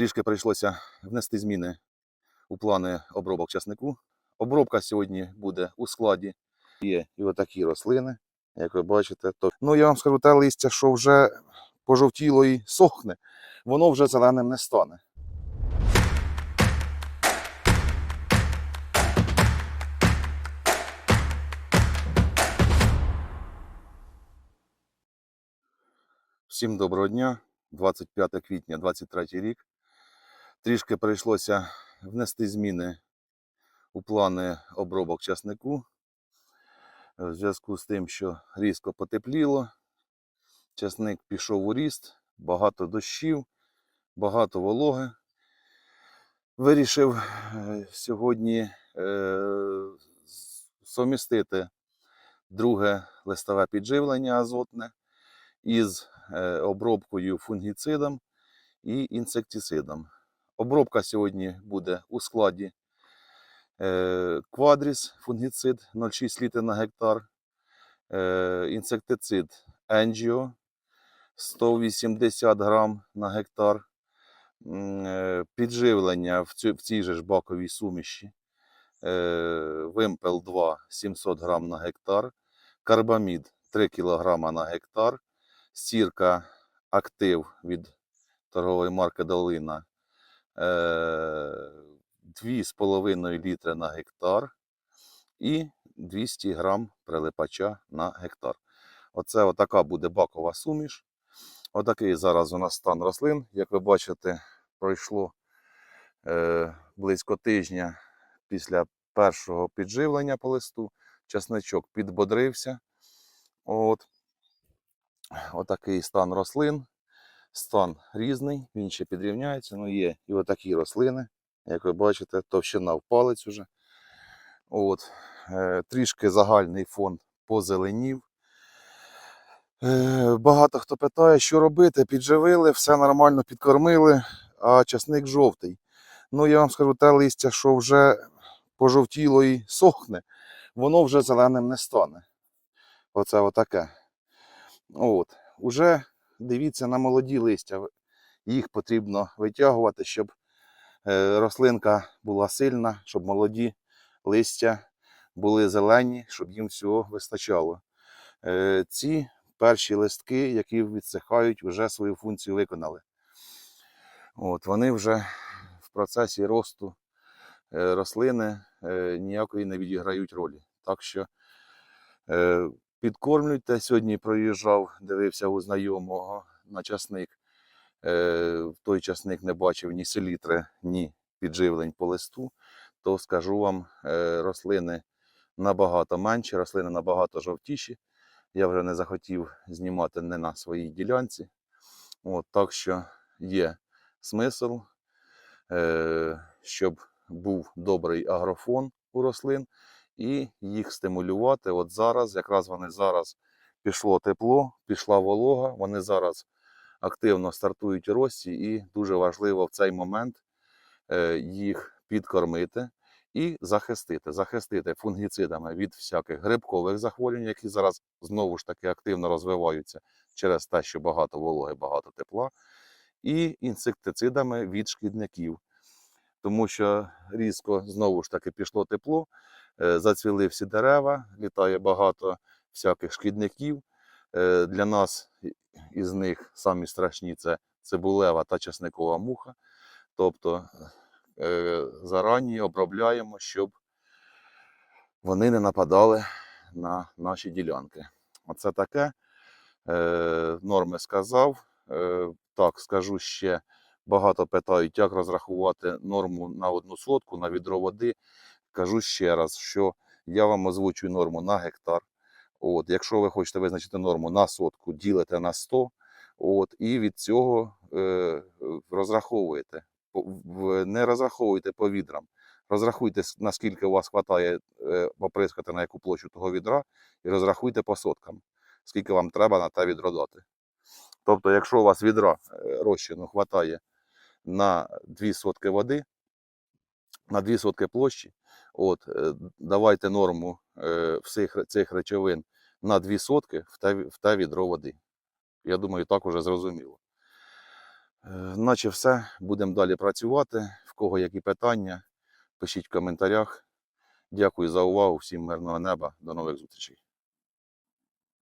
Трішки прийшлося внести зміни у плани обробок часнику. Обробка сьогодні буде у складі. Є і отакі рослини, як ви бачите. То... Ну, я вам скажу, те листя, що вже пожовтіло і сохне, воно вже зеленим не стане. Всім доброго дня. 25 квітня 23 рік. Трішки прийшлося внести зміни у плани обробок часнику. В зв'язку з тим, що різко потепліло, часник пішов у ріст, багато дощів, багато вологи. Вирішив е, сьогодні е, сумістити друге листове підживлення азотне із е, обробкою фунгіцидом і інсектицидом. Обробка сьогодні буде у складі е, квадріс, фунгіцид 0,6 літр на гектар, е, інсектицид Енджіо 180 грам на гектар, е, підживлення в, цій же ж баковій суміші, вимпел 2 700 грам на гектар, карбамід 3 кг на гектар, сірка актив від торгової марки Долина 2,5 літри на гектар і 200 грам прилипача на гектар. Оце отака буде бакова суміш. Отакий зараз у нас стан рослин. Як ви бачите, пройшло е, близько тижня після першого підживлення по листу. Часничок підбодрився. От. Отакий стан рослин. Стан різний, він ще підрівняється. Ну, є і отакі рослини, як ви бачите, товщина в палець уже. От. Е, трішки загальний фон позеленів. Е, багато хто питає, що робити. Підживили, все нормально підкормили, а часник жовтий. Ну, я вам скажу, те листя, що вже пожовтіло і сохне, воно вже зеленим не стане. Оце отаке. От. Уже дивіться на молоді листя. Їх потрібно витягувати, щоб е, рослинка була сильна, щоб молоді листя були зелені, щоб їм всього вистачало. Е, Ці перші листки, які відсихають, вже свою функцію виконали. От, вони вже в процесі росту е, рослини ніякої не відіграють ролі. Так що підкормлюйте. Сьогодні проїжджав, дивився у знайомого на часник. Е, В той часник не бачив ні селітри, ні підживлень по листу. То скажу вам, е, рослини набагато менші, рослини набагато жовтіші. Я вже не захотів знімати не на своїй ділянці. От, так що є смисл, е, щоб був добрий агрофон у рослин і їх стимулювати. От зараз, якраз вони зараз пішло тепло, пішла волога, вони зараз активно стартують рості, і дуже важливо в цей момент е, їх підкормити і захистити. Захистити фунгіцидами від всяких грибкових захворювань, які зараз знову ж таки активно розвиваються через те, що багато вологи, багато тепла, і інсектицидами від шкідників. Тому що різко знову ж таки пішло тепло, е, зацвіли всі дерева, літає багато всяких шкідників. Е, Для нас із них самі страшні це цибулева та часникова муха. Тобто е, зарані обробляємо, щоб вони не нападали на наші ділянки. Оце таке. Норми сказав. Так, скажу ще. Багато питають, як розрахувати норму на одну сотку на відро води. Кажу ще раз, що я вам озвучую норму на гектар. От, якщо ви хочете визначити норму на сотку, ділите на 100, от, і від цього е, розраховуєте. Не розраховуйте по відрам. Розрахуйте, наскільки у вас вистачає е, поприскати на яку площу того відра, і розрахуйте по соткам, скільки вам треба на те відро дати. Тобто, якщо у вас відра е, розчину вистачає на 2 сотки води, на 2 сотки площі, от, е, давайте норму е, всіх цих речовин на 2 сотки в те, відро води. Я думаю, так уже зрозуміло. Е, Наче все, будемо далі працювати. В кого які питання, пишіть в коментарях. Дякую за увагу, всім мирного неба, до нових зустрічей.